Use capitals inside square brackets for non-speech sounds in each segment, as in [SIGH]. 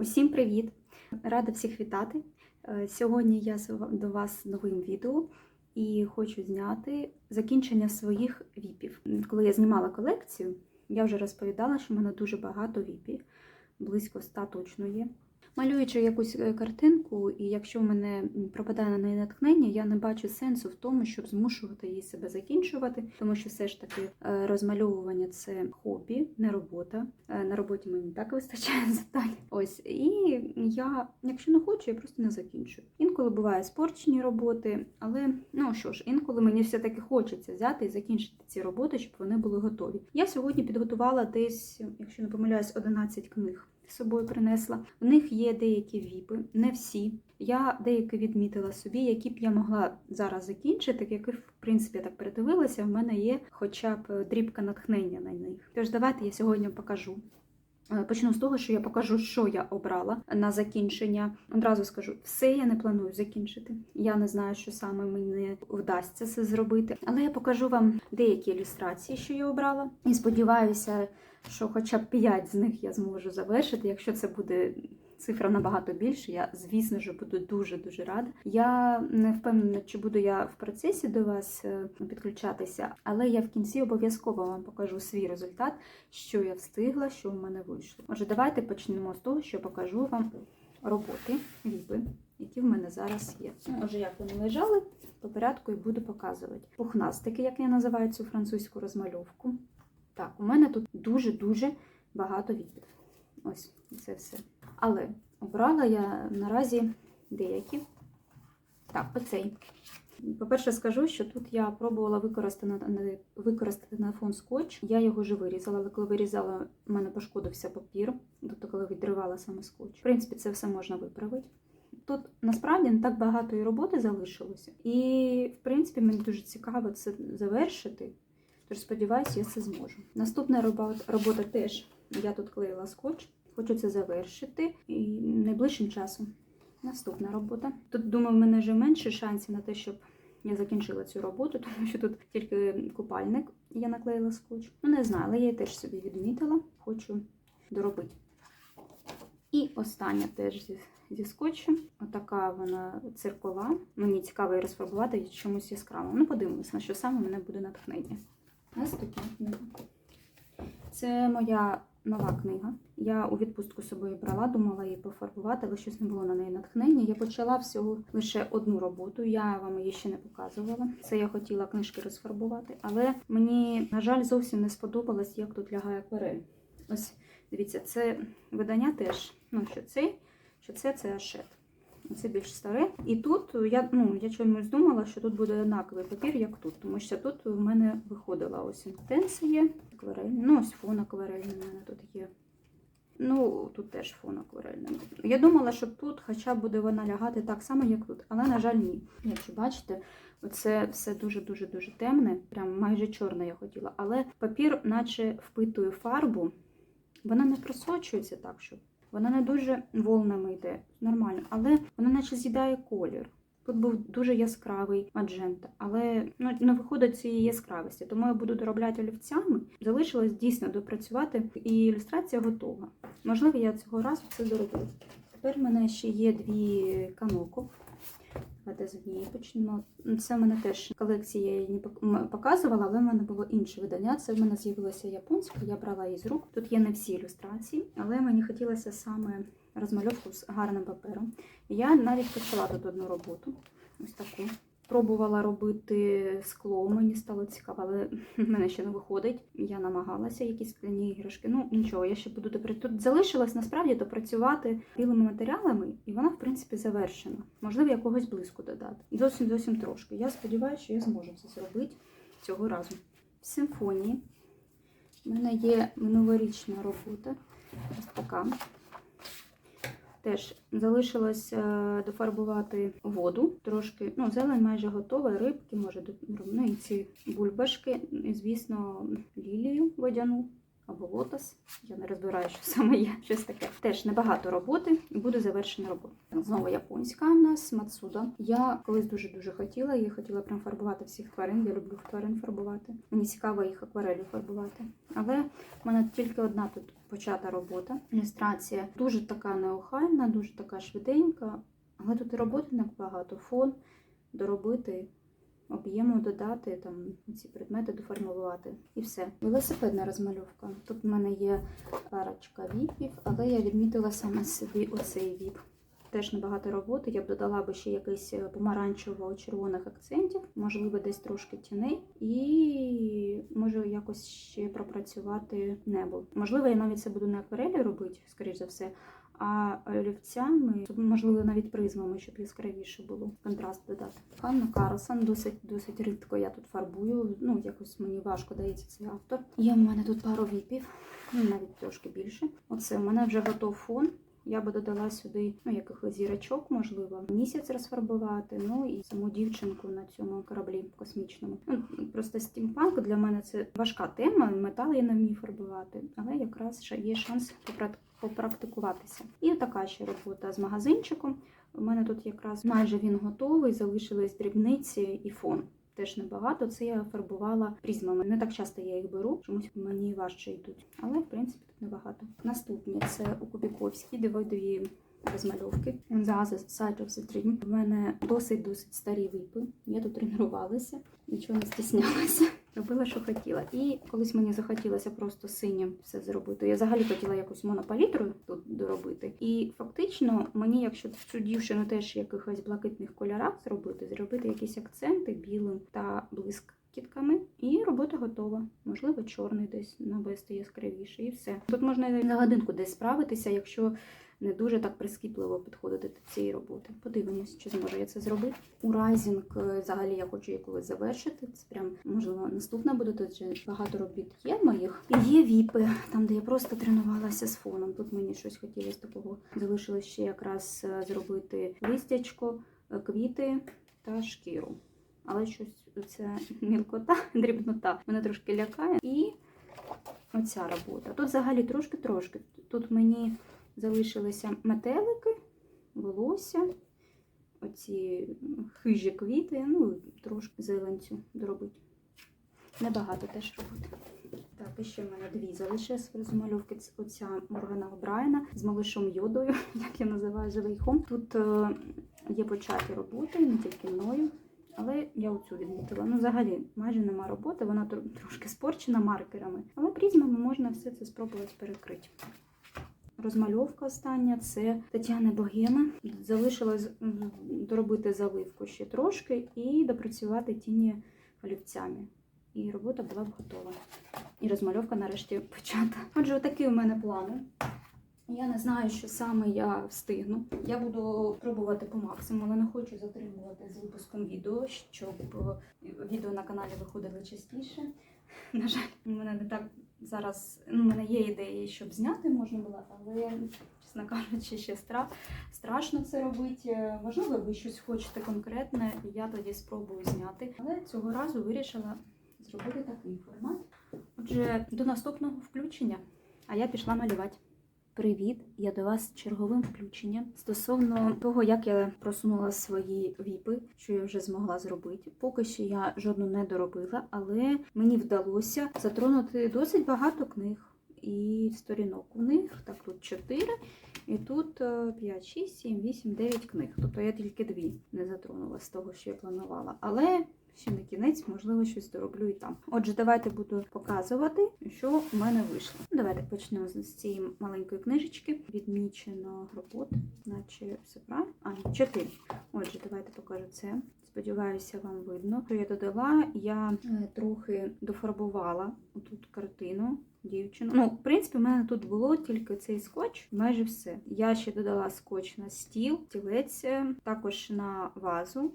Усім привіт! Рада всіх вітати. Е, Сьогодні я до вас з новим відео і хочу зняти закінчення своїх віпів. Коли я знімала колекцію, я вже розповідала, що в мене дуже багато віпів, близько ста точно є. Малюючи якусь е, картинку, і якщо в мене пропадає на неї натхнення, я не бачу сенсу в тому, щоб змушувати її себе закінчувати, тому що все ж таки е, розмальовування це хобі, не робота. Е, На роботі мені так вистачає [LAUGHS] завдань. Ось і я, якщо не хочу, я просто не закінчую. Інколи буває спорчені роботи, але ну що ж, інколи мені все таки хочеться взяти і закінчити ці роботи, щоб вони були готові. Я сьогодні підготувала десь, якщо не помиляюсь, 11 книг з собою принесла. В них є деякі віпи, не всі. Я деякі відмітила собі, які б я могла зараз закінчити, яких, в принципі, я так передивилася, в мене є хоча б дрібка натхнення на них. Тож давайте я сьогодні покажу. Е, Почну з того, що я покажу, що я обрала на закінчення. Одразу скажу, все я не планую закінчити. Я не знаю, що саме мені вдасться це зробити. Але я покажу вам деякі ілюстрації, що я обрала. І сподіваюся, що хоча б 5 з них я зможу завершити. Якщо це буде цифра набагато більше, я, звісно ж, буду дуже-дуже рада. Я не впевнена, чи буду я в процесі до вас е, підключатися, але я в кінці обов'язково вам покажу свій результат, що я встигла, що в мене вийшло. Отже, давайте почнемо з того, що покажу вам роботи, віпи, які в мене зараз є. Отже, як вони лежали, по порядку і буду показувати. Пухнастики, як я називаю цю французьку розмальовку. Так, у мене тут дуже-дуже багато віпів. Ось це все. Але обрала я наразі деякі. Так, оцей. По-перше, скажу, що тут я пробувала використати використати на фон скотч. Я його вже вирізала, але коли вирізала, в мене пошкодився папір, тобто коли відривала саме скотч. В принципі, це все можна виправити. Тут насправді не так багато і роботи залишилося. І, в принципі, мені дуже цікаво це завершити. Тож сподіваюся, я це зможу. Наступна робота, робота теж я тут клеїла скотч. Хочу це завершити і найближчим часом. Наступна робота. Тут, думаю, в мене вже менше шансів на те, щоб я закінчила цю роботу, [LAUGHS] тому що тут тільки купальник я наклеїла скотч. Ну, не знаю, але я її теж собі відмітила. Хочу доробити. І остання теж зі, зі скотчем. Отака вона циркова. Мені цікаво її розфарбувати чомусь яскраво. Ну, подивимось, на що саме мене буде натхнення. Наступна книга. Це моя нова книга. Я у відпустку собою брала, думала її пофарбувати, але щось не було на неї натхнення. Я почала всього лише одну роботу. Я вам її ще не показувала. Це я хотіла книжки розфарбувати, але мені, на жаль, зовсім не сподобалось, як тут лягає акварель. Ось дивіться, це видання теж. Ну, що це, що це, це ашет. Це більш старе. І тут я ну, я чомусь думала, що тут буде однаковий папір, як тут, тому що тут у мене виходила ось інтенсія, акварельний. Ну, ось фон акварельний у мене тут є. Ну, тут теж фон акварельний. Я думала, що тут хоча буде вона лягати так само, як тут, але, на жаль, ні. Якщо бачите, оце все дуже-дуже дуже темне, прям майже чорне я хотіла. Але папір, наче впитує фарбу, вона не просочується так, щоб вона не дуже волнами йде, нормально, але вона наче з'їдає колір. Тут був дуже яскравий маджента, але ну, не виходить цієї яскравості, тому я буду доробляти олівцями. Залишилось дійсно допрацювати, і ілюстрація готова. Можливо, я цього разу це зроблю. Тепер в мене ще є дві каноку. Давайте з однієї почнемо. Це в мене теж колекція я її не показувала, але в мене було інше видання. Це в мене з'явилося японське, я брала її з рук. Тут є не всі ілюстрації, але мені хотілося саме розмальовку з гарним папером. Я навіть почала тут одну роботу. Ось таку. Пробувала робити скло, мені стало цікаво, але [LAUGHS] в мене ще не виходить. Я намагалася якісь скляні іграшки. Ну нічого, я ще буду допри... Тут залишилось насправді допрацювати білими матеріалами, і вона, в принципі, завершена. Можливо, якогось блиску додати. Зовсім зовсім трошки. Я сподіваюся, що я зможу це зробити цього разу. В симфонії в мене є минулорічна робота. Ось така. Теж залишилось е, дофарбувати воду трошки. Ну, зелень майже готова, рибки, може, ну, і ці бульбашки, і, звісно, лілію водяну або лотос. Я не розбираю, що саме є [LAUGHS] щось таке. Теж небагато роботи і буде завершена робота. Знову японська у нас Мацуда. Я колись дуже дуже хотіла. Я хотіла прям фарбувати всіх тварин. Я люблю тварин фарбувати. Мені цікаво їх акварелью фарбувати. Але в мене тільки одна тут почата робота. Ілюстрація дуже така неохайна, дуже така швиденька. Але тут і роботи не багато. Фон доробити, об'єму додати, там ці предмети доформулювати. І все. Велосипедна розмальовка. Тут в мене є парочка віпів, але я відмітила саме собі оцей віп. Теж небагато роботи. Я б додала би ще якийсь е, помаранчево-червоних акцентів, можливо, десь трошки тіней, і можу якось ще пропрацювати небо. Можливо, я навіть це буду не акварелі робити, скоріш за все, а олівцями, можливо, навіть призмами, щоб яскравіше було контраст додати. Ханна Карлсон досить досить рідко я тут фарбую. Ну, якось мені важко дається цей автор. Є в мене тут пару віпів, ну навіть трошки більше. Оце у мене вже готов фон. Я би додала сюди ну, якихось зірочок, можливо, місяць розфарбувати, ну і саму дівчинку на цьому кораблі космічному. Ну, просто стімпанк для мене це важка тема, метал я не вмію фарбувати, але якраз ще є шанс попра- попрактикуватися. І така ще робота з магазинчиком. У мене тут якраз майже він готовий, залишились дрібниці і фон. Теж небагато. Це я фарбувала призмами. Не так часто я їх беру, чомусь мені важче йдуть. Але в принципі тут небагато. Наступні це у Кубіковській дивидові розмальовки. За side of the dream. У мене досить досить старі випи. Я тут тренувалася, нічого не стіснялася. Робила, що хотіла. І колись мені захотілося просто синім все зробити. Я взагалі хотіла якусь монопалітру тут доробити. І фактично мені, якщо цю дівчину теж якихось блакитних кольорах зробити, зробити якісь акценти білим та блискітками, і робота готова. Можливо, чорний десь навести яскравіше, і все. Тут можна і на годинку десь справитися, якщо не дуже так прискіпливо підходити до цієї роботи. Подивимось, чи зможу я це зробити. У Райзінг е, взагалі я хочу її колись завершити. Це прям можливо наступна буде. Тут багато робіт є моїх. І є віпи, там де я просто тренувалася з фоном. Тут мені щось хотілося такого. Залишилось ще якраз е, зробити листячко, е, квіти та шкіру. Але щось це мілкота, [LAUGHS] дрібнота мене трошки лякає. І оця робота. Тут взагалі трошки-трошки. Тут мені залишилися метелики, волосся, оці хижі квіти, ну трошки зеленцю доробити. Небагато теж роботи. Так, і ще в мене дві залишились розмальовки. Оця Моргана Брайана з малишом йодою, [LAUGHS] як я називаю живий. Тут е, є початі роботи, не тільки мною. Але я оцю відмітила. Ну, взагалі, майже нема роботи, вона трошки спорчена маркерами. Але призмами можна все це спробувати перекрити. Розмальовка остання це Тетяна Богема. Залишилось доробити заливку ще трошки і допрацювати тіні олівцями. І робота була б готова. І розмальовка нарешті почата. Отже, отакі у мене плани. Я не знаю, що саме я встигну. Я буду пробувати по максимуму, але не хочу затримувати з випуском відео, щоб е, відео на каналі виходили частіше. На жаль, у мене не так зараз. Ну, у мене є ідеї, щоб зняти можна було, але, чесно кажучи, ще стра... страшно це робити. Можливо, ви щось хочете конкретне, і я тоді спробую зняти. Але цього разу вирішила зробити такий формат. Отже, до наступного включення, а я пішла малювати. Привіт! Я до вас черговим включенням стосовно того, як я просунула свої віпи, що я вже змогла зробити. Поки що я жодну не доробила, але мені вдалося затронути досить багато книг і сторінок у них. Так, тут 4, і тут 5, 6, 7, 8, 9 книг. Тобто я тільки дві не затронула з того, що я планувала. Але ще на кінець, можливо, щось дороблю і там. Отже, давайте буду показувати, що в мене вийшло. Ну, Давайте почнемо з цієї маленької книжечки. Відмічено роботи, наче все правильно. А, чотири. Отже, давайте покажу це. Сподіваюся, вам видно. Що я додала, я е, трохи дофарбувала тут картину. Дівчину. Ну, в принципі, в мене тут було тільки цей скотч, майже все. Я ще додала скотч на стіл, стілець, е, також на вазу.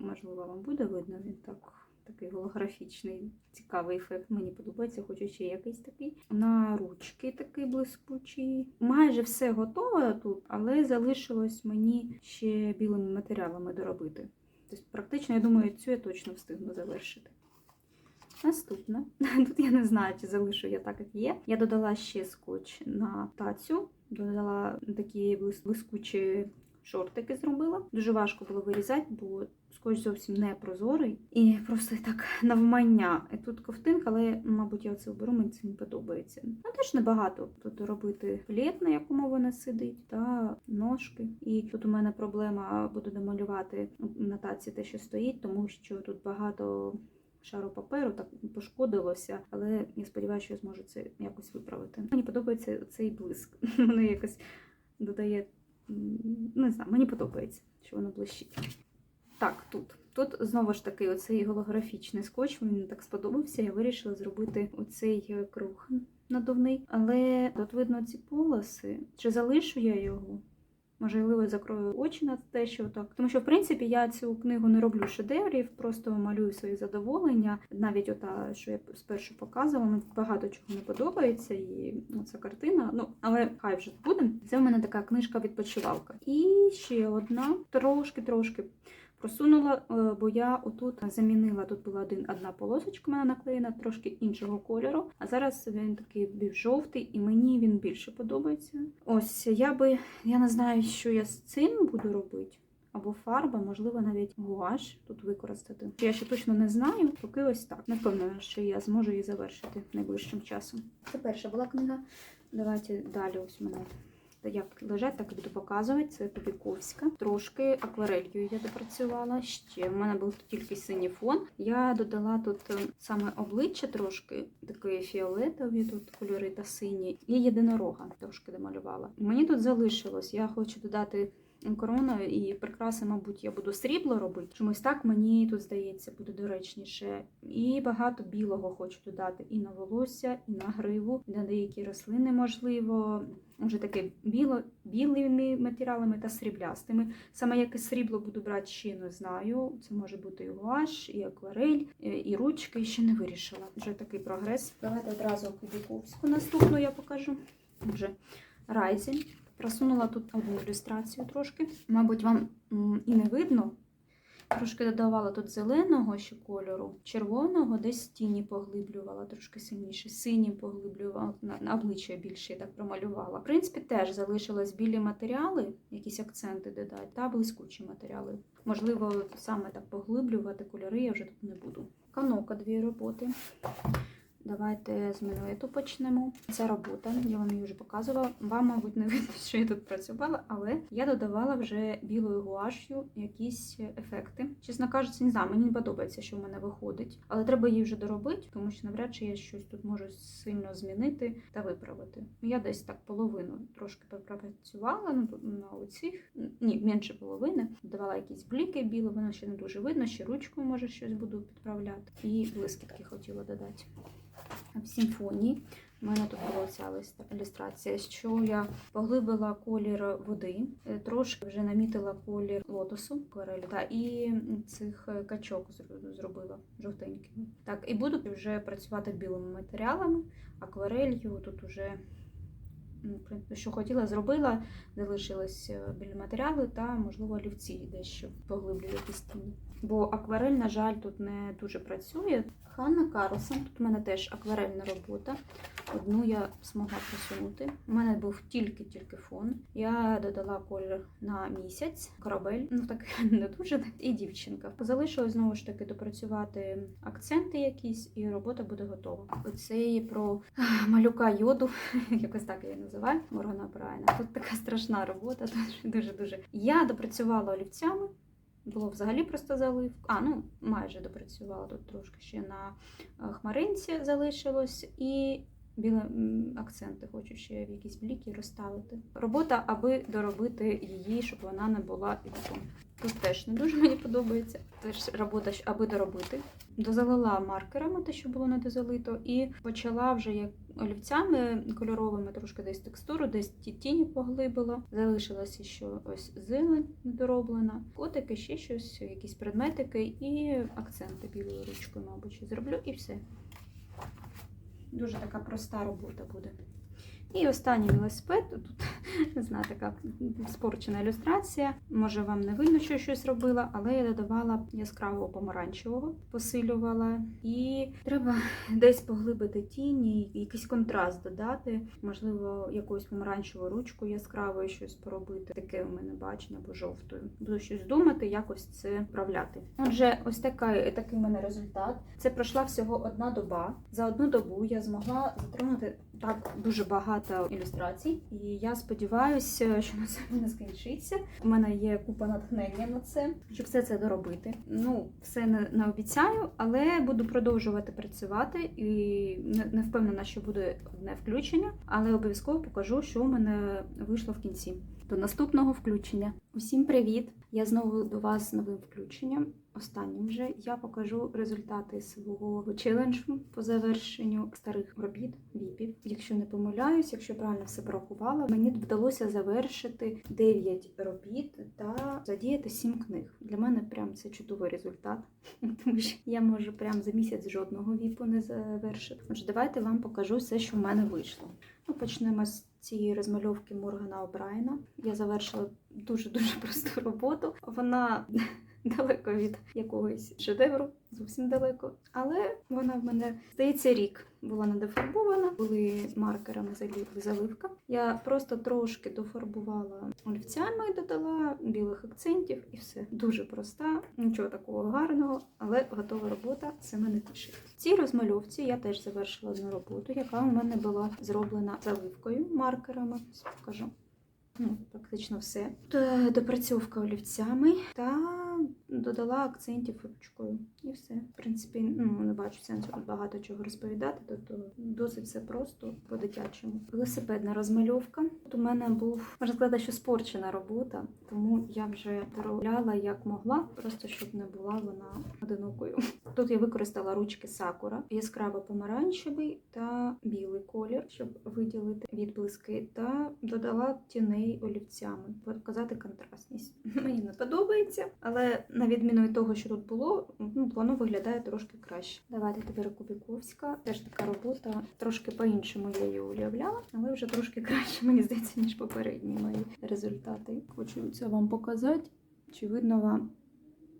Можливо, вам буде видно, він так. Такий голографічний, цікавий ефект. Мені подобається, хочу ще якийсь такий. На ручки такий блискучий. Майже все готове тут, але залишилось мені ще білими матеріалами доробити. Тобто, практично, я думаю, цю я точно встигну завершити. Наступне. [LAUGHS] Тут я не знаю, чи залишу я так, як є. Я додала ще скотч на тацю, додала такі блискучі шортики зробила. Дуже важко було вирізати, бо скотч зовсім не прозорий. І просто так [LAUGHS] навмання. Тут ковтинка, але, мабуть, я це оберу, мені це не подобається. Ну, теж небагато. Тут робити плєт, на якому вона сидить, та ножки. І тут у мене проблема буду домалювати на таці те, що стоїть, тому що тут багато шару паперу так пошкодилося, але я сподіваюся, що я зможу це якось виправити. Мені подобається цей блиск. [LAUGHS] Воно якось додає, не знаю, мені подобається, що воно блищить. Так, тут. Тут знову ж таки оцей голографічний скотч, мені так сподобався. Я вирішила зробити оцей е, круг надувний. Але тут видно ці полоси. Чи залишу я його? Можливо, закрою очі на те, що так. Тому що, в принципі, я цю книгу не роблю шедеврів, просто малюю свої задоволення. Навіть ота, що я спершу показувала, мені багато чого не подобається, і ця картина. Ну, але хай вже буде. Це в мене така книжка відпочивалка. І ще одна, трошки-трошки. Просунула, е, бо я отут замінила, тут була один, одна полосочка мене наклеєна, трошки іншого кольору. А зараз він такий більш жовтий, і мені він більше подобається. Ось я би, я не знаю, що я з цим буду робити. Або фарба, можливо, навіть гуаш тут використати. Я ще точно не знаю, поки ось так. Не впевнена, що я зможу її завершити найближчим часом. Це перша була книга. Давайте далі ось мене як лежать, так і буду показувати. Це Кубіковська. Трошки акварелью я допрацювала. Ще в мене був тільки синій фон. Я додала тут е, саме обличчя трошки, такий фіолетові тут кольори та сині, і єдинорога трошки домалювала. Мені тут залишилось. Я хочу додати. Корону і прикраси, мабуть, я буду срібло робити. Чомусь так мені тут здається буде доречніше. І багато білого хочу додати і на волосся, і на гриву, на деякі рослини, можливо, вже таке біло, білими матеріалами та сріблястими. Саме яке срібло буду брати, ще не знаю. Це може бути і гуаш, і акварель, е, і ручки. Ще не вирішила. Вже такий прогрес. Давайте одразу Кубіковську наступну я покажу. Вже Райзі. Просунула тут одну ілюстрацію трошки. Мабуть, вам і не видно. Трошки додавала тут зеленого ще кольору, червоного, десь тіні поглиблювала трошки сильніше, синім поглиблювала, на, обличчя більше я так промалювала. В принципі, теж залишились білі матеріали, якісь акценти додати, та блискучі матеріали. Можливо, саме так поглиблювати кольори я вже тут не буду. Канока дві роботи. Давайте з минуету почнемо. Ця робота, я вам її вже показувала. Вам, мабуть, не [LAUGHS] видно, що я тут працювала, але я додавала вже білою гуаш'ю якісь ефекти. Чесно кажучи, не знаю, мені не подобається, що в мене виходить, але треба її вже доробити, тому що навряд чи я щось тут можу сильно змінити та виправити. Я десь так половину трошки попрацювала ну, на оцих, ні, менше половини. Додавала якісь бліки білі, воно ще не дуже видно, ще ручкою може щось буду підправляти. І блискітки хотіла додати в симфонії. У мене тут була ця ілюстрація, що я поглибила колір води, е, трошки вже намітила колір лотосу акварелі, та і цих е, качок зробила жовтенькими. Так, і буду вже працювати білими матеріалами, акварелью. Тут уже м, в принципі, що хотіла, зробила, залишились е, білі матеріали та, можливо, олівці дещо поглиблю якісь тіні. Бо акварель, на жаль, тут не дуже працює. Ханна Карлсон, тут у мене теж акварельна робота. Одну я змогла просунути. У мене був тільки-тільки фон. Я додала колір на місяць, корабель, ну так [LAUGHS] не дуже, і дівчинка. Залишилось знову ж таки допрацювати акценти якісь, і робота буде готова. Оце про малюка йоду, [LAUGHS] якось так я її називаю. Моргана Брайана. Тут така страшна робота, [LAUGHS] дуже дуже. Я допрацювала олівцями. Було взагалі просто залив. А, ну майже допрацювала тут трошки ще на е, хмаринці залишилось і білі м, акценти хочу ще в якісь бліки розставити. Робота, аби доробити її, щоб вона не була ігроком. Тут теж не дуже мені подобається. Теж робота, аби доробити. Дозалила маркерами, те, що було не дозалито, і почала вже як олівцями кольоровими трошки десь текстуру, десь ті тіні поглибила. Залишилася ще ось зелень недороблена, котики, ще щось, якісь предметики і акценти білою ручкою, мабуть, зроблю, і все. Дуже така проста робота буде. І останній велосипед. Тут [LAUGHS] Не знаю, така спорчена ілюстрація. Може, вам не видно, що я щось робила, але я додавала яскравого помаранчевого, посилювала. І треба [LAUGHS] десь поглибити тіні, якийсь контраст додати. Можливо, якусь помаранчеву ручку яскравою щось поробити. Таке у мене бачення або жовтою. Буду щось думати, якось це вправляти. Отже, ось така, такий у мене результат. Це пройшла всього одна доба. За одну добу я змогла затримати так дуже багато ілюстрацій, і я сподіваюся, що на цьому не скінчиться. У мене є купа натхнення на це, щоб все це доробити. Ну, все не, не обіцяю, але буду продовжувати працювати і не, не впевнена, що буде одне включення, але обов'язково покажу, що у мене вийшло в кінці. До наступного включення. Усім привіт! Я знову до вас з новим включенням. Останнім вже я покажу результати свого челенджу по завершенню старих робіт віпів. Якщо не помиляюсь, якщо правильно все порахувала, мені вдалося завершити 9 робіт та задіяти 7 книг. Для мене прям це чудовий результат, [LAUGHS] тому що я можу прям за місяць жодного віпу не завершити. Отже, давайте вам покажу все, що в мене вийшло. Ну, почнемо з цієї розмальовки Моргана Обрайна. Я завершила дуже дуже [LAUGHS] просту роботу. Вона [LAUGHS] далеко від якогось шедевру, зовсім далеко. Але вона в мене здається рік була не дофарбована, були маркерами заливка. Я просто трошки дофарбувала олівцями, додала білих акцентів і все. Дуже проста, нічого такого гарного, але готова робота. Це мене тішить. Цій розмальовці я теж завершила одну роботу, яка у мене була зроблена заливкою маркерами. Покажу. Ну, практично все. Допрацьовка олівцями та додала акцентів ручкою. І все. В принципі, ну не бачу сенсу тут багато чого розповідати, тобто досить все просто по-дитячому. Велосипедна розмальовка. Тут у мене був можна що спорчена робота, тому я вже доробляла як могла, просто щоб не була вона одинокою. Тут я використала ручки сакура, яскраво помаранчевий та білий колір, щоб виділити відблиски, та додала тіней олівцями, показати контрастність. Мені не подобається, але на відміну від того, що тут було, ну, воно виглядає трошки краще. Давайте тепер Кубіковська. Теж така робота. Трошки по-іншому я її уявляла, але вже трошки краще, мені здається, ніж попередні мої результати. Хочу це вам показати. Чи видно вам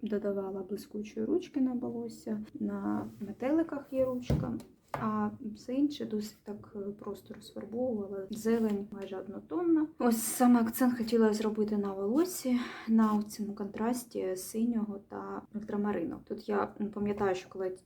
додавала блискучої ручки на волосся, на метеликах є ручка. А все інше досить так е, просто розфарбовувала. Зелень майже однотонна. Ось саме акцент хотіла зробити на волосі, на цьому контрасті синього та ультрамарину. Тут я пам'ятаю, що коли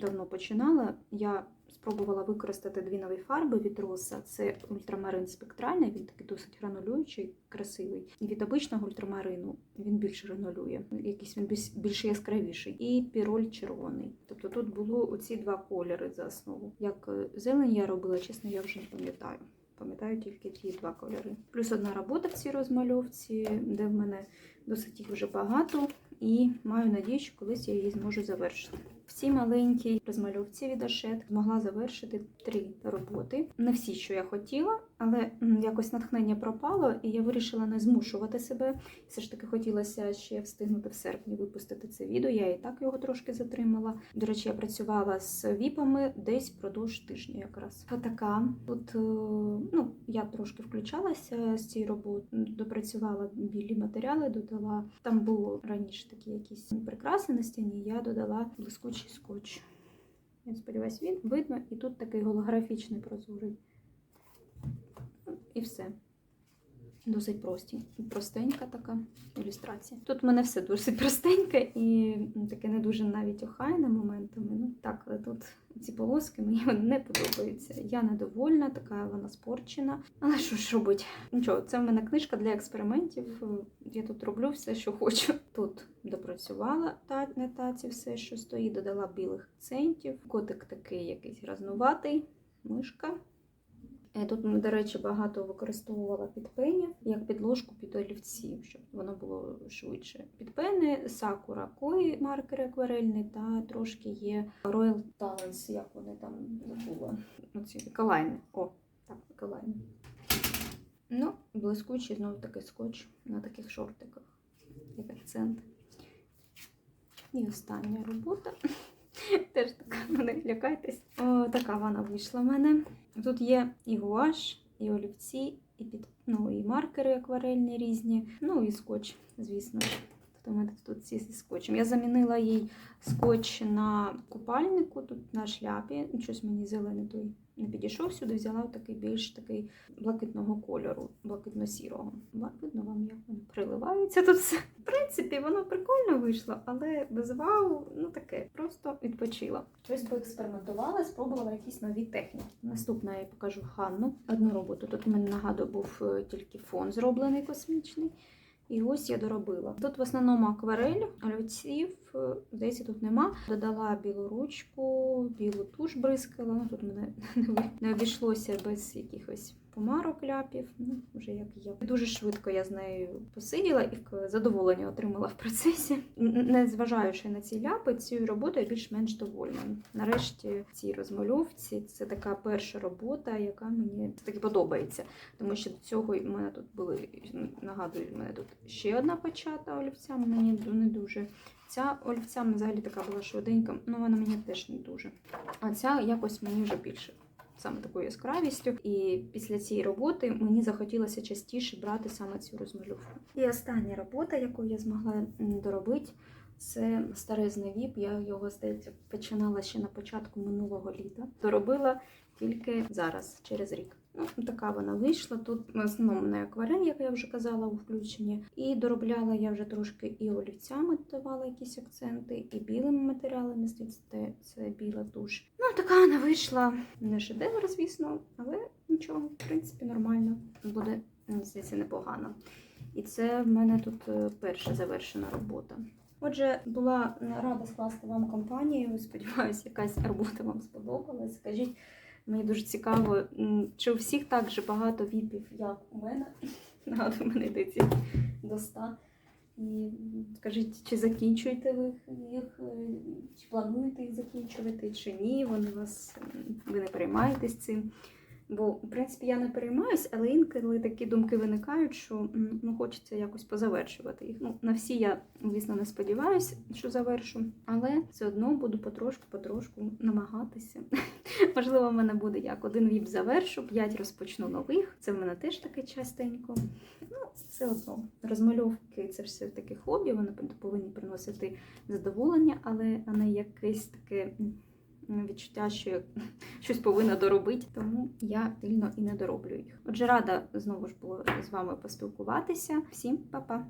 давно починала, я спробувала використати дві нові фарби від Роса. Це ультрамарин спектральний, він такий досить гранулюючий, красивий. І від обичного ультрамарину він більше гранулює, якийсь він більш, яскравіший. І піроль червоний. Тобто тут було оці два кольори за основу. Як е, зелень я робила, чесно, я вже не пам'ятаю. Пам'ятаю тільки ті два кольори. Плюс одна робота в цій розмальовці, де в мене досить їх вже багато, і маю надію, що колись я її зможу завершити. В цій маленькій розмальовці від Ашет змогла завершити три роботи. Не всі, що я хотіла, але якось натхнення пропало, і я вирішила не змушувати себе. Все ж таки хотілося ще встигнути в серпні випустити це відео. Я і так його трошки затримала. До речі, я працювала з віпами десь впродовж тижня якраз. Отака. Тут е, ну, я трошки включалася з цієї роботи, допрацювала білі матеріали, додала. Там було раніше такі якісь прикраси на стіні. Я додала блискучий скотч. Я сподіваюся, він видно, і тут такий голографічний прозорий. І все. Досить прості. простенька така ілюстрація. Тут в мене все досить [LAUGHS] простеньке і ну, таке не дуже навіть охайне моментами. Ну так, але тут ці полоски мені не подобаються. Я недовольна, така вона спорчена. Але що ж робить? Нічого, це в мене книжка для експериментів. Я тут роблю все, що хочу. Тут допрацювала та на таці все, що стоїть, додала білих акцентів. Котик такий якийсь гразнуватий, мишка. Е, Тут, до речі, багато використовувала підпенів як підложку під олівці, щоб воно було швидше. Підпени, сакура, кої маркер акварельний та трошки є Royal Talents, як вони там забула. Оці калайни. О, так, калайни. Ну, блискучий знову таки скотч на таких шортиках, як акцент. І остання робота. [LAUGHS] Теж така, ну, не лякайтесь. О, така вона вийшла в мене. Тут є і гуаш, і олівці, і під ну, і маркери акварельні різні, ну і скотч, звісно. Ж. Тут всі зі скотчем. Я замінила їй скотч на купальнику, тут на шляпі. Щось мені зелений той не підійшов сюди, взяла такий більш такий блакитного кольору, блакитно-сірого. Видно вам, як воно приливається тут все. В принципі, воно прикольно вийшло, але без вау, ну таке, просто відпочила. Щось поекспериментувала, спробувала якісь нові техніки. Наступна я покажу Ханну. Одну роботу. Тут у мене нагадую був е, тільки фон зроблений космічний. І ось я доробила. Тут в основному акварель, олівців, здається, тут нема. Додала білу ручку, білу туш бризкала. Ну, тут мене [LAUGHS] не обійшлося без якихось помарок ляпів. Ну, вже як є. Дуже швидко я з нею посиділа і задоволення отримала в процесі. Н- Не зважаючи на ці ляпи, цією роботою я більш-менш довольна. Нарешті в цій розмальовці це така перша робота, яка мені таки подобається. Тому що до цього в мене тут були, нагадую, в мене тут ще одна почата олівцями, мені не дуже. Ця олівцями взагалі така була швиденька, ну вона мені теж не дуже. А ця якось мені вже більше. Саме такою яскравістю. І після цієї роботи мені захотілося частіше брати саме цю розмальовку. І остання робота, яку я змогла доробити, це старезний віп. Я його здається починала ще на початку минулого літа. Доробила тільки зараз, через рік. Ну, така вона вийшла. Тут в основному не акварель, як я вже казала у включенні. І доробляла я вже трошки і олівцями давала якісь акценти, і білими матеріалами, це, це біла туш. Ну, така вона вийшла. Не шедевр, звісно, але нічого, в принципі, нормально. Буде, здається, непогано. І це в мене тут е, перша завершена робота. Отже, була рада скласти вам компанію. Сподіваюся, якась робота вам сподобалась. Скажіть, мені дуже цікаво, чи у всіх так же багато віпів, як у мене. [LAUGHS] Нагадую, у мене йдеться до 100. І скажіть, чи закінчуєте ви їх, е, чи плануєте їх закінчувати, чи ні? Вони вас ви не переймаєтесь цим. Бо, в принципі, я не переймаюсь, але інколи такі думки виникають, що ну, хочеться якось позавершувати їх. Ну, на всі я, звісно, не сподіваюся, що завершу, але все одно буду потрошку-потрошку намагатися. [LAUGHS] Можливо, в мене буде як один віп завершу, п'ять розпочну нових. Це в мене теж таке частенько. Ну, все одно. Розмальовки це все таки хобі, вони повинні приносити задоволення, але не якесь таке. Відчуття, що я [LAUGHS] щось повинна доробити, тому я сильно і не дороблю їх. Отже, рада знову ж було з вами поспілкуватися. Всім па-па!